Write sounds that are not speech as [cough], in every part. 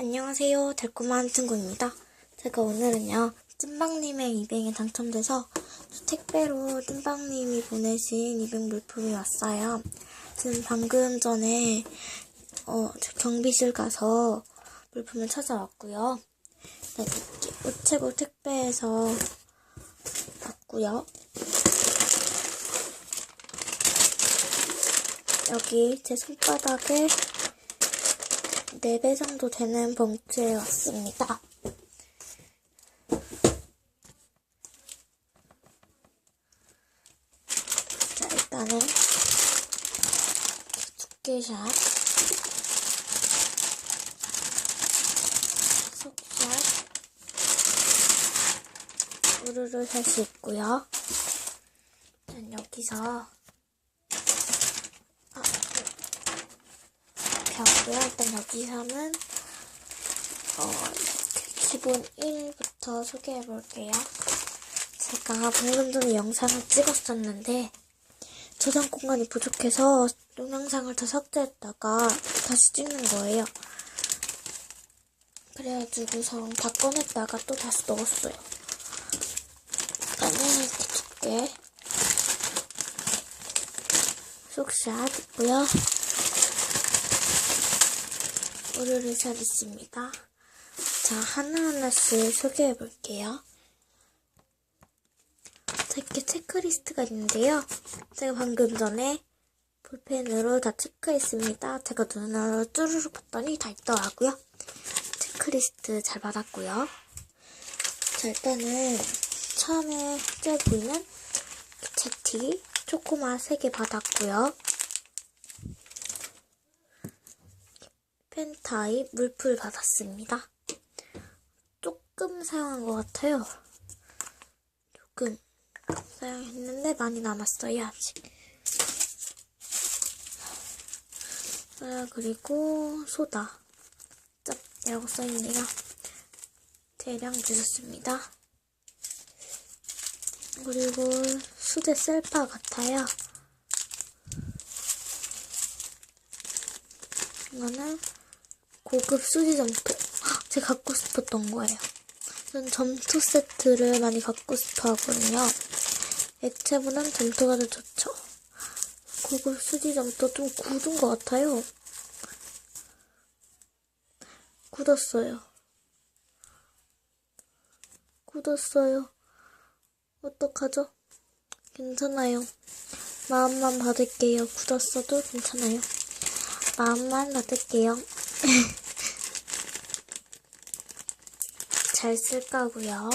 안녕하세요. 달콤한 친구입니다. 제가 오늘은요, 찐빵님의 이뱅에 당첨돼서 택배로 찐빵님이 보내신 이뱅 물품이 왔어요. 지금 방금 전에, 어, 저 경비실 가서 물품을 찾아왔고요. 네, 우체국 택배에서 왔고요. 여기 제 손바닥에 4배 정도 되는 봉투에 왔습니다. 자, 일단은 두께샷, 속샷, 우르르 샷이 있고요. 전 여기서 펴고요. 일단 여기서는 어, 기본 1부터 소개해 볼게요. 제가 방금 전에 영상을 찍었었는데 저장 공간이 부족해서 동영상을 다 삭제했다가 다시 찍는 거예요. 그래가지고서 다 꺼냈다가 또 다시 넣었어요. 일단은 이렇게 두께 속샷 있고요. 우르르샷 있습니다. 자, 하나하나씩 소개해 볼게요. 자, 이렇게 체크리스트가 있는데요. 제가 방금 전에 볼펜으로 다 체크했습니다. 제가 눈으로 쭈르륵 봤더니 다 있더라고요. 체크리스트 잘 받았고요. 자, 일단은 처음에 째 보이는 제티 초코맛 3개 받았고요. 펜 타입 물풀 받았습니다. 조금 사용한 것 같아요. 조금 사용했는데 많이 남았어요, 아직. 아, 그리고 소다. 짭이라고 써있네요. 대량 주셨습니다. 그리고 수제 셀파 같아요. 이거는 고급 수지 점토. 헉, [gasps] 제가 갖고 싶었던 거예요. 저는 점토 세트를 많이 갖고 싶어 하거든요. 액체보단 점토가 더 좋죠. 고급 수지 점토 좀 굳은 것 같아요. 굳었어요. 굳었어요. 어떡하죠? 괜찮아요. 마음만 받을게요. 굳었어도 괜찮아요. 마음만 받을게요. 잘 쓸 거고요.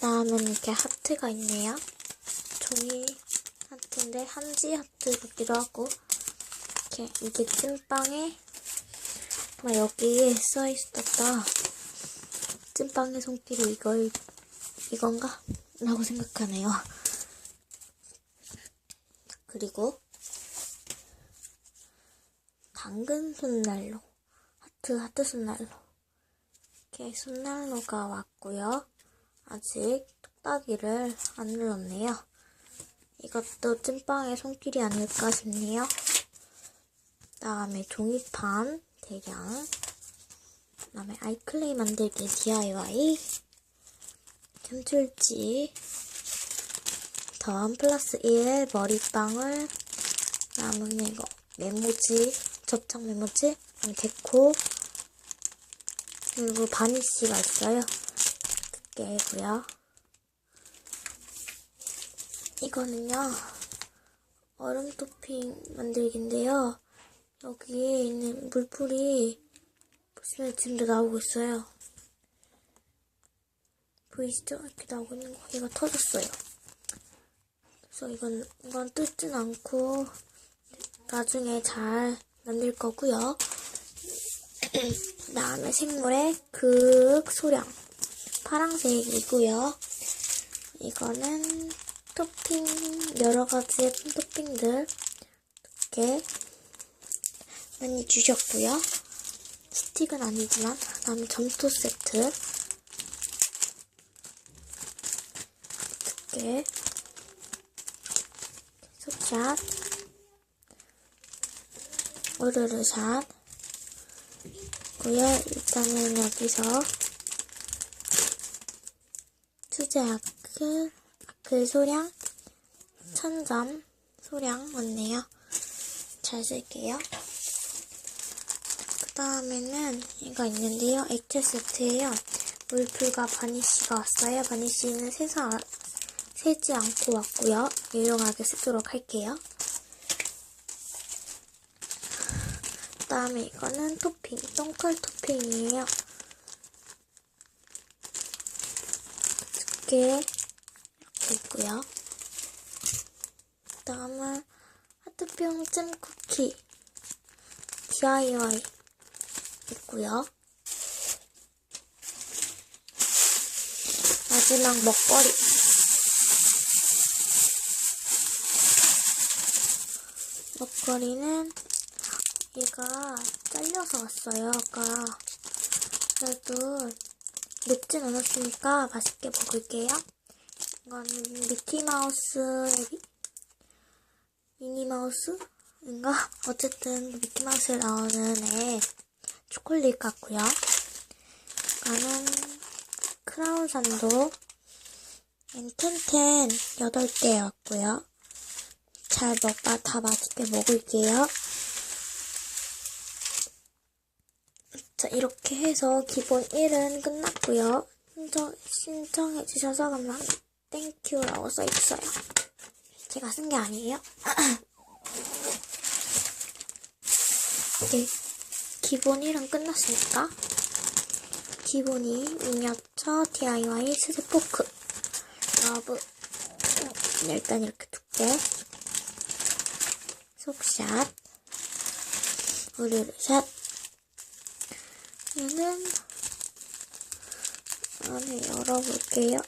다음은 이렇게 하트가 있네요. 종이 하트인데 한지 하트 같기도 하고 이렇게 이게 찐빵에 막 여기에 써 있었다. 찐빵의 손길이 이걸 이건가? 라고 생각하네요. 그리고 당근 손난로 하트 하트 손난로 이렇게 손난로가 왔고요. 아직 뚝딱이를 안 눌렀네요. 이것도 찐빵의 손길이 아닐까 싶네요. 다음에 종이판 대량 그다음에 아이클레이 만들기 DIY 캠틀지 다음 플러스 1 머리빵을 남은 이거 메모지 접착 메모지 데코 그리고 바니쉬가 있어요. 두께고요. 이거는요 얼음 토핑 만들기인데요. 여기에 있는 물풀이 보시면 지금도 나오고 있어요. 보이시죠? 이렇게 나오고 있는 거 얘가 터졌어요. 그래서 이건 이건 뜯진 않고 나중에 잘 만들 거고요. 다음에 생물의 극 소량 파랑색이고요. 이거는 토핑 여러 가지의 토핑들 이렇게 많이 주셨고요. 스틱은 아니지만 다음에 점토 세트 이렇게 속샷 우르르샷 있고요. 일단은 여기서 수제 아크, 아크 소량 1000점 소량 왔네요. 잘 쓸게요. 그 다음에는 이거 있는데요. 액체 세트예요. 물풀과 바니쉬가 왔어요. 바니쉬는 세사, 세지 않고 왔고요. 유용하게 쓰도록 할게요. 그 다음에 이거는 토핑, 똥컬 토핑이에요. 두께 이렇게 있고요. 그 다음은 하트병 잼 쿠키 DIY 있고요. 마지막 먹거리. 먹거리는 얘가 잘려서 왔어요, 아까. 그래도 맵진 않았으니까 맛있게 먹을게요. 이거는 미키마우스, 미, 미니마우스 인가? [laughs] 어쨌든 미키마우스에 나오는 애 초콜릿 같고요. 이거는 크라운 산도 엔텐텐 8개 왔고요. 잘 먹다 다 맛있게 먹을게요. 자, 이렇게 해서 기본 1은 끝났고요. 신청, 신청해주셔서 감사합니다. 땡큐라고 써있어요. 제가 쓴 게 아니에요. [clears throat] 네, 기본 1은 끝났으니까 기본이 미니어처 DIY 수제 포크 러브 음, 일단 이렇게 두께 속샷 우르르샷 얘는 안에 열어볼게요.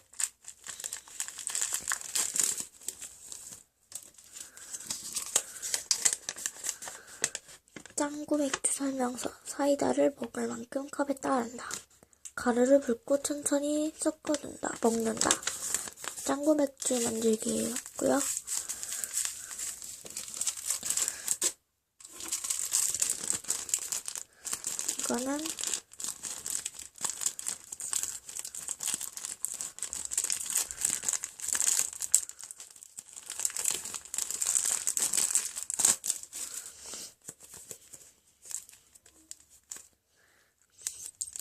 짱구 맥주 설명서 사이다를 먹을 만큼 컵에 따른다. 가루를 붓고 천천히 섞어준다. 먹는다. 짱구 맥주 만들기였고요. 이거는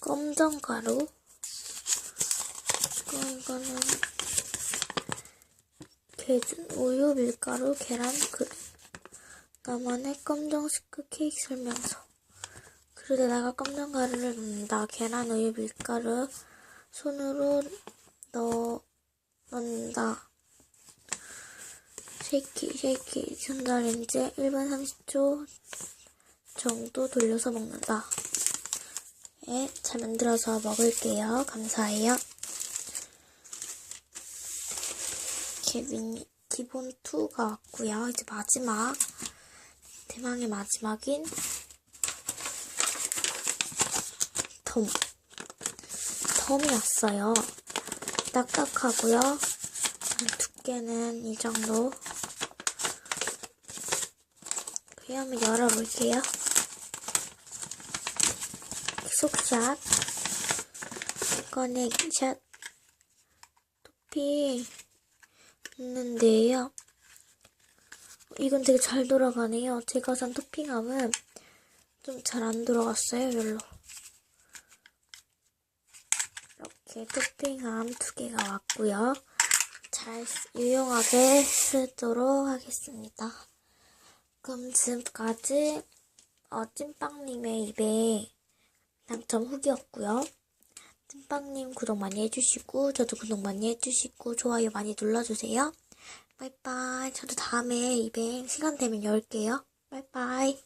검정 가루. 이거는 계준 우유 밀가루 계란 그 나만의 검정 스크 케이크 설명서. 그릇에다가 검정 가루를 넣는다. 계란 우유 밀가루 손으로 넣는다. 쉐이키 쉐이키 전자레인지에 1분 30초 정도 돌려서 먹는다. 네, 잘 만들어서 먹을게요. 감사해요. 케빈 기본 2가 왔고요. 이제 마지막 대망의 마지막인 덤 덤이 왔어요. 딱딱하고요. 두께는 이 정도. 한번 열어볼게요. 속샷 꺼내기샷 토핑 있는데요. 이건 되게 잘 돌아가네요. 제가 산 토핑함은 좀 잘안 들어갔어요, 별로. 이렇게 토핑함 두 개가 왔고요. 잘 쓰- 유용하게 쓰도록 하겠습니다. 그럼 지금까지 어, 찐빵님의 입에 당첨 후기였고요. 찐빵님 구독 많이 해주시고 저도 구독 많이 해주시고 좋아요 많이 눌러주세요. 빠이빠이. 저도 다음에 이벤 시간 되면 열게요. 빠이빠이.